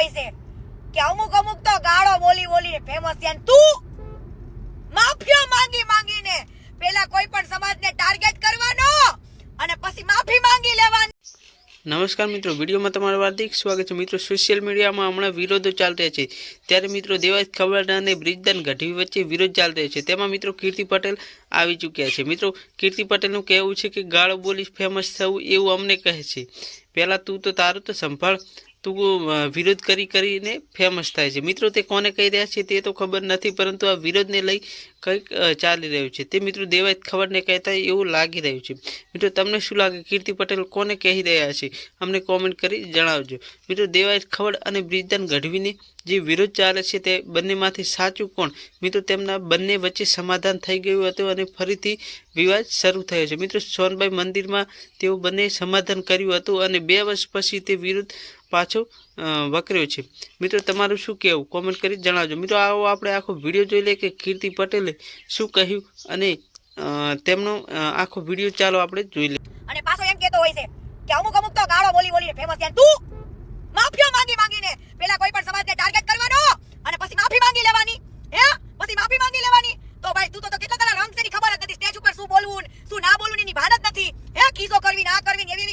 હોય છે. કે અમુક અમુક તો ગાળો બોલી બોલીને ફેમસ છે. તું માફીઓ માંગી માંગીને પેલા કોઈ પણ સમાજને ટાર્ગેટ કરવાનો અને પછી માફી માંગી લેવાની. નમસ્કાર મિત્રો, વિડીયોમાં તમારું હાર્દિક સ્વાગત છે. મિત્રો સોશિયલ મીડિયામાં હમણાં વિરોધો ચાલતા છે. ત્યારે મિત્રો દેવાજ ખબર અને બ્રિજદાન ગઢવી વચ્ચે વિરોધ ચાલતો છે. તેમાં મિત્રો, કીર્તિ પટેલ આવી ચૂક્યા છે. મિત્રો, કીર્તિ પટેલનું કહેવું છે કે ગાળો બોલી ફેમસ થવું એવું અમને કહે છે. પહેલાં તું તો તારું તો સંભાળ તું વિરોધ કરી કરીને ફેમસ થાય છે. મિત્રો, તે કોને કહી રહ્યા છે તે તો ખબર નથી, પરંતુ આ વિરોધને લઈ કંઈક ચાલી રહ્યું છે. તે મિત્રો, દેવાય ખબરને કહેતા એવું લાગી રહ્યું છે. મિત્રો, તમને શું લાગે? કીર્તિ પટેલ કોને કહી રહ્યા છે? અમને કોમેન્ટ કરી જણાવજો. મિત્રો, દેવાય ખબર અને બ્રિજદાન ગઢવીને જે વિરોધ ચાલે છે તે બંનેમાંથી સાચું કોણ? મિત્રો, તેમના બંને વચ્ચે સમાધાન થઈ ગયું હતું અને ફરીથી વિવાદ શરૂ થયો છે. મિત્રો સોનભાઈ મંદિરમાં તેઓ બંને સમાધાન કર્યું હતું અને બે વર્ષ પછી તે વિરુદ્ધ પાછો વકર્યો છે. મિત્રો, તમારું શું કહેવું? કોમેન્ટ કરી જણાવજો. મિત્રો, આવો આપણે આખો વીડિયો જોઈ લઈએ કે કીર્તિ પટેલે શું કહ્યું અને તેમનો આખો વીડિયો ચાલો આપણે જોઈ લઈએ. અને પાછો એમ કહેતો હોય છે કે અમુક અમુક તો ગાળો બોલી બોલીને ફેમસ તું fucking, if you